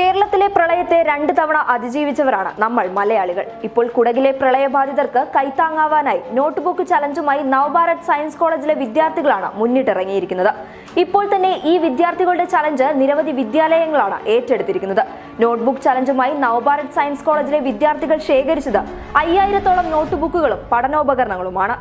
കേരളത്തിലെ പ്രളയത്തെ രണ്ട് തവണ അതിജീവിച്ചവരാണ് നമ്മൾ മലയാളികൾ. ഇപ്പോൾ കുടകിലെ പ്രളയബാധിതർക്ക് കൈത്താങ്ങാവാനായി നോട്ട്ബുക്ക് ചലഞ്ചുമായി നവഭാരത് സയൻസ് കോളേജിലെ വിദ്യാർത്ഥികളാണ് മുന്നിട്ടിറങ്ങിയിരിക്കുന്നത്. ഇപ്പോൾ തന്നെ ഈ വിദ്യാർത്ഥികളുടെ ചലഞ്ച് നിരവധി വിദ്യാലയങ്ങളാണ് ഏറ്റെടുത്തിരിക്കുന്നത്. നോട്ട്ബുക്ക് ചലഞ്ചുമായി നവഭാരത് സയൻസ് കോളേജിലെ വിദ്യാർത്ഥികൾ ശേഖരിച്ചത് അയ്യായിരത്തോളം നോട്ട്ബുക്കുകളും പഠനോപകരണങ്ങളുമാണ്.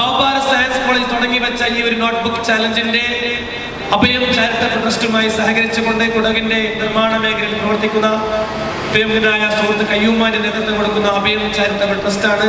നവഭാരത് സയൻസ് കോളേജ് തുടങ്ങി വെച്ച ഈ ഒരു നോട്ട്ബുക്ക് ചാലഞ്ചിന്റെ അഭയം ചാരിറ്റബിൾ ട്രസ്റ്റുമായി സഹകരിച്ചുകൊണ്ട് കുടകിന്റെ നിർമ്മാണ മേഖലയിൽ പ്രവർത്തിക്കുന്ന പ്രിയങ്കനായ സുഹൃത്ത് കയ്യൂമാന്റെ നേതൃത്വം കൊടുക്കുന്ന അഭയം ചാരിറ്റബിൾ ട്രസ്റ്റാണ്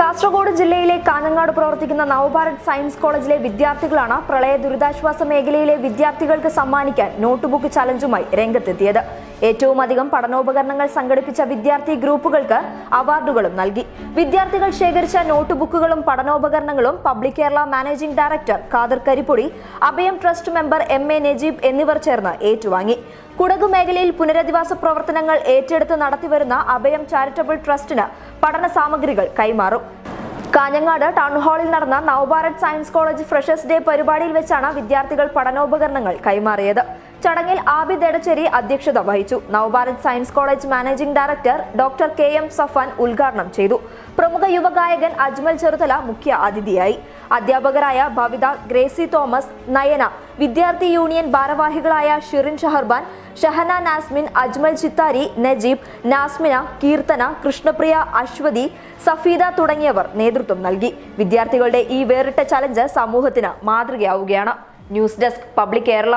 കാസർഗോഡ് ജില്ലയിലെ കാഞ്ഞങ്ങാട് പ്രവർത്തിക്കുന്ന നവഭാരത് സയൻസ് കോളേജിലെ വിദ്യാർത്ഥികളാണ് പ്രളയ ദുരിതാശ്വാസ മേഖലയിലെ വിദ്യാർത്ഥികൾക്ക് സമ്മാനിക്കാൻ നോട്ട്ബുക്ക് ചലഞ്ചുമായി രംഗത്തെത്തിയത്. ഏറ്റവും അധികം പഠനോപകരണങ്ങൾ സംഘടിപ്പിച്ച വിദ്യാർത്ഥി ഗ്രൂപ്പുകൾക്ക് അവാർഡുകളും നൽകി. വിദ്യാർത്ഥികൾ ശേഖരിച്ച നോട്ട് ബുക്കുകളും പഠനോപകരണങ്ങളും public Kerala managing director Khader Karippody Abhayam trust member M A Najeeb എന്നിവർ ചേർന്ന് ഏറ്റുവാങ്ങി. കുടക് മേഖലയിൽ പുനരധിവാസ പ്രവർത്തനങ്ങൾ ഏറ്റെടുത്ത് നടത്തിവരുന്ന അഭയം ചാരിറ്റബിൾ ട്രസ്റ്റിന് പഠന സാമഗ്രികൾ കൈമാറും. കാഞ്ഞങ്ങാട് ടൗൺ ഹാളിൽ നടന്ന Navabharat science college freshers day പരിപാടിയിൽ വെച്ചാണ് വിദ്യാർത്ഥികൾ പഠനോപകരണങ്ങൾ കൈമാറിയത്. ചടങ്ങിൽ ആബിദ് എടച്ചേരി അധ്യക്ഷത വഹിച്ചു. Navabharat science college managing director doctor K M Safan ഉദ്ഘാടനം ചെയ്തു. പ്രമുഖ യുവഗായകൻ അജ്മൽ ചെറുതല മുഖ്യ അതിഥിയായി. അധ്യാപകരായ ഭവിത ഗ്രേസി തോമസ് നയന വിദ്യാർത്ഥി യൂണിയൻ ഭാരവാഹികളായ ഷിറിൻ ഷഹർബാൻ ഷഹന നാസ്മിൻ അജ്മൽ ചിത്താരി നജീബ് നാസ്മിന കീർത്തന കൃഷ്ണപ്രിയ അശ്വതി സഫീദ തുടങ്ങിയവർ നേതൃത്വം നൽകി. വിദ്യാർത്ഥികളുടെ ഈ വേറിട്ട ചലഞ്ച് സമൂഹത്തിന് മാതൃകയാവുകയാണ്. News desk public Kerala.